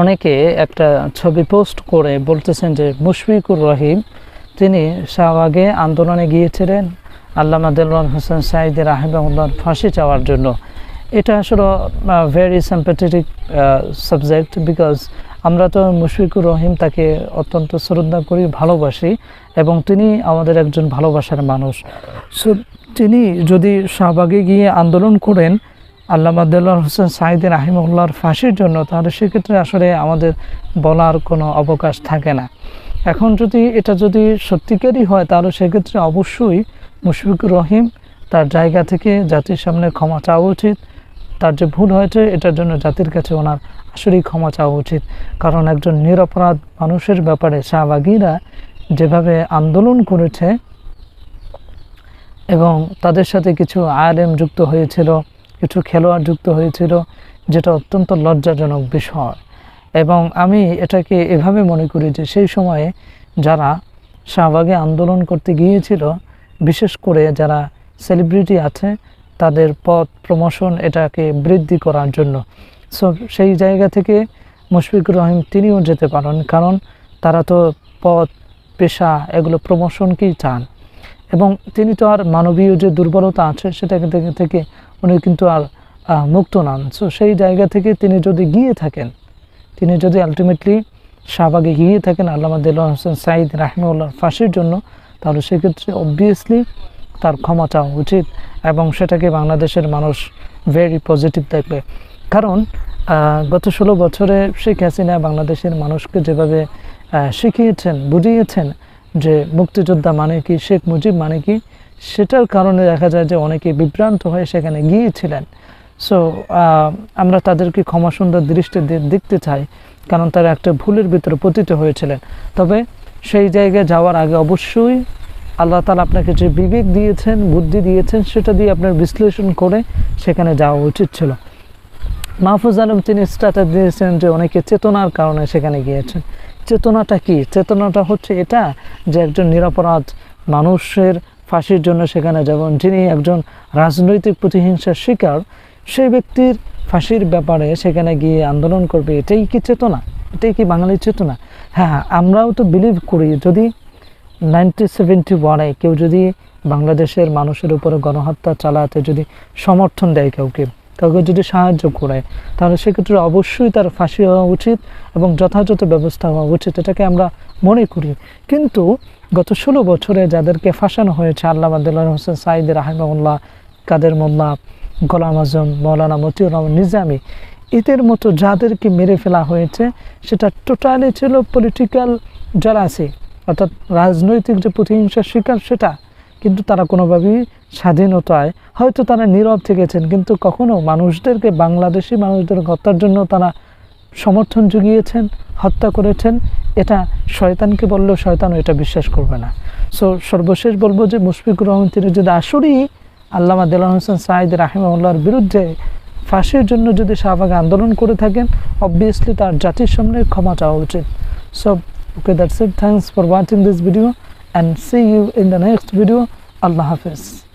অনেকে একটা ছবি পোস্ট করে বলতেছেন যে মুশফিকুর রহিম, তিনি শাহবাগে আন্দোলনে গিয়েছিলেন আল্লামা দেলওয়ান হোসেন সাইদ রাহিমাউল্লাহর ফাঁসি চাওয়ার জন্য। এটা আসলে ভেরি সিম্পেথেটিক সাবজেক্ট বিকজ আমরা তো মুশফিকুর রহিম তাকে অত্যন্ত শ্রদ্ধা করি, ভালোবাসি এবং তিনি আমাদের একজন ভালোবাসার মানুষ। সো তিনি যদি শাহবাগে গিয়ে আন্দোলন করেন আল্লামা দেলোয়ার হোসেন সাইদিন রাহিমউল্লাহর ফাঁসির জন্য, তাহলে সেক্ষেত্রে আসলে আমাদের বলার কোনো অবকাশ থাকে না। এখন যদি এটা যদি সত্যিকারই হয়, তাহলে সেক্ষেত্রে অবশ্যই মুশফিকুর রহিম তার জায়গা থেকে জাতির সামনে ক্ষমা চাওয়া উচিত। তার যে ভুল হয়েছে, এটার জন্য জাতির কাছে ওনার আসলেই ক্ষমা চাওয়া উচিত। কারণ একজন নিরপরাধ মানুষের ব্যাপারে শাহবাগীরা যেভাবে আন্দোলন করেছে এবং তাদের সাথে কিছু আয়ারএম যুক্ত হয়েছিল কিছু খেলোয়াড় যুক্ত হয়েছিল, যেটা অত্যন্ত লজ্জাজনক বিষয়। এবং আমি এটাকে এভাবে মনে করি যে সেই সময়ে যারা শাহবাগে আন্দোলন করতে গিয়েছিল, বিশেষ করে যারা সেলিব্রিটি আছে, তাদের পথ প্রমোশন এটাকে বৃদ্ধি করার জন্য। সো, সেই জায়গা থেকে মুশফিকুর রহিম তিনিও যেতে পারেন, কারণ তারা তো পথ, পেশা, এগুলো প্রমোশনকেই চান। এবং তিনি তো আর মানবীয় যে দুর্বলতা আছে, সেটা থেকে উনি কিন্তু আর মুক্ত নন। সো সেই জায়গা থেকে তিনি যদি গিয়ে থাকেন, তিনি যদি আলটিমেটলি শাহবাগে গিয়ে থাকেন, আল্লামা দেলোয়ার হোসেন সাইদ রাহিমউল্লাহর ফাঁসির জন্য, তাহলে সেক্ষেত্রে অবভিয়াসলি তার ক্ষমা চাওয়া উচিত এবং সেটাকে বাংলাদেশের মানুষ ভেরি পজিটিভ দেখবে। কারণ গত ষোলো বছরে শেখ হাসিনা বাংলাদেশের মানুষকে যেভাবে শিখিয়েছেন, বুঝিয়েছেন যে মুক্তিযোদ্ধা মানে কি, শেখ মুজিব মানে কি, সেটার কারণে দেখা যায় যে অনেকে বিভ্রান্ত হয়ে সেখানে গিয়েছিলেন। সো আমরা তাদেরকে ক্ষমা সুন্দর দৃষ্টি দেখতে চাই, কারণ তারা একটা ভুলের ভিতরে পতিত হয়েছিলেন। তবে সেই জায়গায় যাওয়ার আগে অবশ্যই আল্লাহ তালা আপনাকে যে বিবেক দিয়েছেন, বুদ্ধি দিয়েছেন, সেটা দিয়ে আপনার বিশ্লেষণ করে সেখানে যাওয়া উচিত ছিল। মাহফুজ আলম তিনি স্ট্যাটাস দিয়েছেন যে অনেকে চেতনার কারণে সেখানে গিয়েছেন। চেতনাটা কি? চেতনাটা হচ্ছে এটা যে একজন নিরাপরাধ মানুষের ফাঁসির জন্য সেখানে যেমন যিনি একজন রাজনৈতিক প্রতিহিংসার শিকার, সেই ব্যক্তির ফাঁসির ব্যাপারে সেখানে গিয়ে আন্দোলন করবে, এটাই কি চেতনা? এটাই কি বাঙালির চেতনা? হ্যাঁ আমরাও তো বিলিভ করি। যদি নাইনটি সেভেন্টি ওয়ানে কেউ যদি বাংলাদেশের মানুষের উপরে গণহত্যা চালাতে যদি সমর্থন দেয় কাউকে কাউকে যদি সাহায্য করে, তাহলে সেক্ষেত্রে অবশ্যই তার ফাঁসি হওয়া উচিত এবং যথাযথ ব্যবস্থা হওয়া উচিত, এটাকে আমরা মনে করি। কিন্তু গত ষোলো বছরে যাদেরকে ফাঁসানো হয়েছে আল্লাহ আবদুল্লাহ হোসেন সাইদ রাহিমাউল্লাহ কাদের মোল্লা, গোলাম আজম, মৌলানা মতিউর রহমান নিজামী, এদের মতো যাদেরকে মেরে ফেলা হয়েছে, সেটা টোটালি ছিল পলিটিক্যাল জলাসি অর্থাৎ রাজনৈতিক যে প্রতিহিংসার শিকার সেটা কিন্তু তারা কোনোভাবেই স্বাধীনতায়, হয়তো তারা নীরব থেকেছেন, কিন্তু কখনো মানুষদেরকে, বাংলাদেশি মানুষদের হত্যার জন্য তারা সমর্থন জুগিয়েছেন, হত্যা করেছেন, এটা শয়তানকে বললেও শয়তানও এটা বিশ্বাস করবে না। সো সর্বশেষ বলব যে মুশফিকুর রহমান তিনি যদি আসলেই আল্লামা দেলান হোসেন সাইদ রাহিমাউল্লাহর বিরুদ্ধে ফাঁসির জন্য যদি শাহবাগে আন্দোলন করে থাকেন অবভিয়াসলি তার জাতির সামনে ক্ষমা চাওয়া উচিত। So okay that's it thanks for watching this video and see you in the next video. Allah Hafiz.